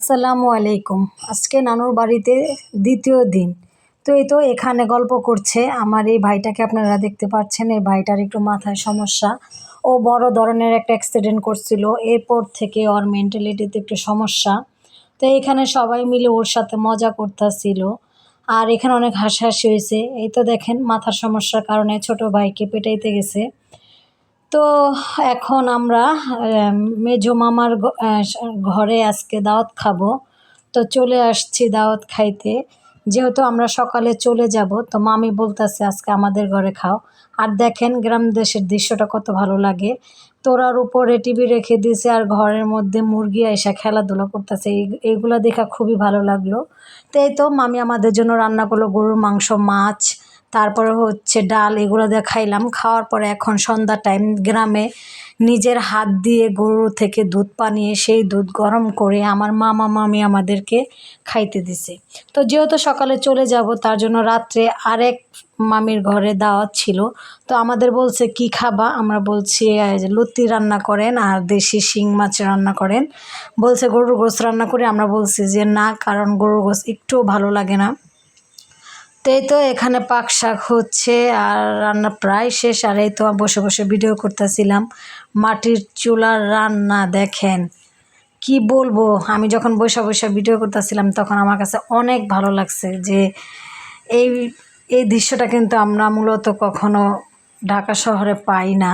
আসসালামু আলাইকুম। আজকে নানুর বাড়িতে দ্বিতীয় দিন। তো এই তো এখানে গল্প করছে। আমার এই ভাইটাকে আপনারা দেখতে পাচ্ছেন। এই ভাইটার একটু মাথায় সমস্যা। ও বড় ধরনের একটা অ্যাক্সিডেন্ট করছিল। এরপর থেকে ওর মেন্টালিটিতে একটু সমস্যা। তো এখানে সবাই মিলে ওর সাথে মজা করতেছিল। আর এখানে অনেক হাসাহাসি হয়েছে। এই তো দেখেন মাথার সমস্যার কারণে ছোট ভাইকে পেটাইতে গেছে। তো এখন আমরা মেজো মামার ঘরে আজকে দাওয়াত খাব। তো চলে আসছি দাওয়াত খাইতে। যেহেতু আমরা সকালে চলে যাব, তো মামি বলতেছে আজকে আমাদের ঘরে খাও। আর দেখেন গ্রাম দেশের দৃশ্যটা কত ভালো লাগে। তোরার উপরে টিভি রেখে দিয়েছে আর ঘরের মধ্যে মুরগি এসে খেলাধুলা করতেছে। এইগুলো দেখা খুবই ভালো লাগল। তো এই তো মামি আমাদের জন্য রান্না করল গরুর মাংস, মাছ তারপরে হচ্ছে ডাল এগুলো দিয়ে খাইলাম। খাওয়ার পরে এখন সন্ধ্যা টাইম গ্রামে নিজের হাত দিয়ে গরু থেকে দুধ পানিয়ে সেই দুধ গরম করে আমার মামা, মামি আমাদেরকে খাইতে দিছে। তো যেহেতু সকালে চলে যাব, তার জন্য রাত্রে আরেক মামির ঘরে দাওয়াত ছিল। তো আমাদের বলছে, কি খাবা? আমরা বলছি লুত্তি রান্না করেন আর দেশি শিং মাছ রান্না করেন। বলছে, গরুর গোস রান্না করে। আমরা বলছি যে, না, কারণ গরুর গোস একটুও ভালো লাগে না। এই তো এখানে পাক শাক হচ্ছে আর রান্না প্রায় শেষ, আর এই তো বসে বসে ভিডিও করতেছিলাম। মাটির চুলার রান্না দেখেন, কি বলব? আমি যখন বসে বসে ভিডিও করতেছিলাম, তখন আমার কাছে অনেক ভালো লাগছে যে এই এই দৃশ্যটা কিন্তু আমরা মূলত কখনো ঢাকা শহরে পাই না।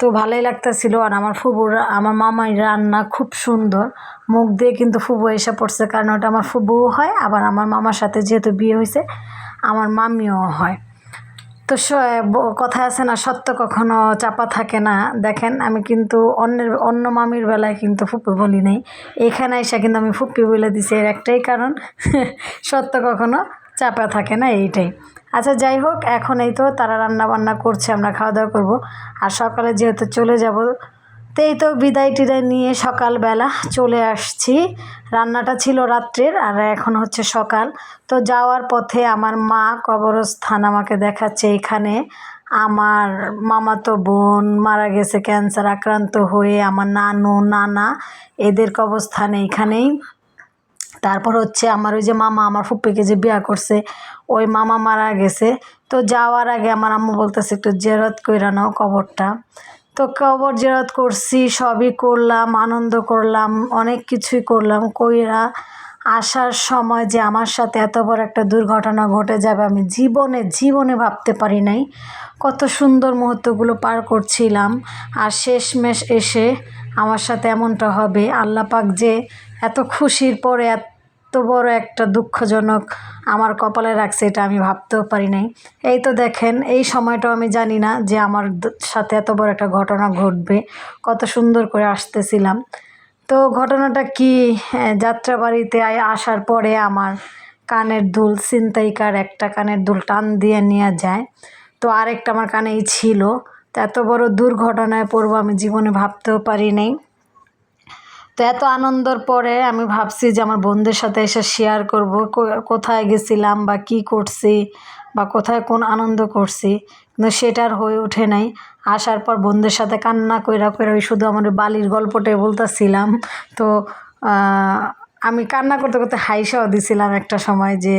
তো ভালোই লাগতেছিল, আর আমার ফুবুর, আমার মামাই রান্না খুব সুন্দর। মুখ দিয়ে কিন্তু ফুবু এসে পড়ছে, কারণ ওটা আমার ফুবুও হয়, আবার আমার মামার সাথে যেহেতু বিয়ে হয়েছে আমার মামিও হয়। তো কথা আছে না, সত্য কখনো চাপা থাকে না। দেখেন, আমি কিন্তু অন্যের অন্য মামির বেলায় কিন্তু ফুপি বলি নাই। এখানে এসে কিন্তু আমি ফুপি বলে দিছি, এর একটাই কারণ, সত্য কখনো চাপা থাকে না, এইটাই। আচ্ছা যাই হোক, এখন এই তো তারা রান্না বান্না করছে, আমরা খাওয়া দাওয়া করব। আর সকালে যেহেতু চলে যাব তো এই তো বিদায় টিদায় নিয়ে সকালবেলা চলে আসছি। রান্নাটা ছিল রাত্রের আর এখন হচ্ছে সকাল। তো যাওয়ার পথে আমার মা কবরস্থান আমাকে দেখাচ্ছে এখানে। আমার মামাতো বোন মারা গেছে, ক্যান্সার আক্রান্ত হয়ে আমার নানু, নানা এদের কবরস্থান এইখানেই তারপর হচ্ছে আমার ওই যে মামা আমার ফুপ্পিকে যে বিয়া করছে, ওই মামা মারা গেছে। তো যাওয়ার আগে আমার আম্মু বলতেছে, একটু জেরত কইরা নাও কবরটা। তো কবর জেরত করছি, সবই করলাম, আনন্দ করলাম, অনেক কিছুই করলাম। কইরা আসার সময় যে আমার সাথে এত বড় একটা দুর্ঘটনা ঘটে যাবে আমি জীবনে জীবনে ভাবতে পারি নাই। কত সুন্দর মুহূর্তগুলো পার করছিলাম আর শেষমেশ এসে আমার সাথে এমনটা হবে। আল্লাপাক যে এত খুশির পরে এত বড় একটা দুঃখজনক আমার কপালে রাখছে এটা আমি ভাবতেও পারি নাই। এই তো দেখেন এই সময়টাও আমি জানি না যে আমার সাথে এত বড় একটা ঘটনা ঘটবে। কত সুন্দর করে আসতেছিলাম। তো ঘটনাটা কি? হ্যাঁ, যাত্রাবাড়িতে আসার পরে আমার কানের দুল ছিনতাইকার একটা কানের দুল টান দিয়ে নিয়ে যায়। তো আরেকটা আমার কানেই ছিল। তো এত বড় দুর্ঘটনায় পড়ব আমি জীবনে ভাবতেও পারি নাই। তো এত আনন্দর পরে আমি ভাবছি যে আমার বন্ধুদের সাথে এসে শেয়ার করব কোথায় গেছিলাম বা কি করছি বা কোথায় কোন আনন্দ করছি। কিন্তু সেটার হয়ে ওঠে নাই। আসার পর বন্ধুদের সাথে কান্না কইরা কইরা ওই শুধু আমার বালির গল্পটাই বলতেছিলাম। তো আমি কান্না করতে করতে হাইসাও দিছিলাম একটা সময় যে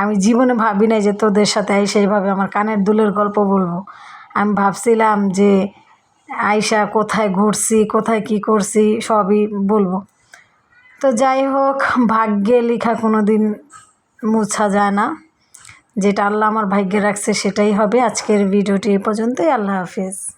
আমি জীবনে ভাবি নাই যে তোদের সাথে আইসা এইভাবে আমার কানের দুলের গল্প বলব। আমি ভাবছিলাম যে আয়সা কোথায় ঘুরছি, কোথায় কি করছি, সবই বলব। তো যাই হোক, ভাগ্যে লেখা কোনো দিন মুছা যায় না। যেটা আল্লাহ আমার ভাগ্যে রাখছে সেটাই হবে। আজকের ভিডিওটি এ পর্যন্তই। আল্লাহ হাফিজ।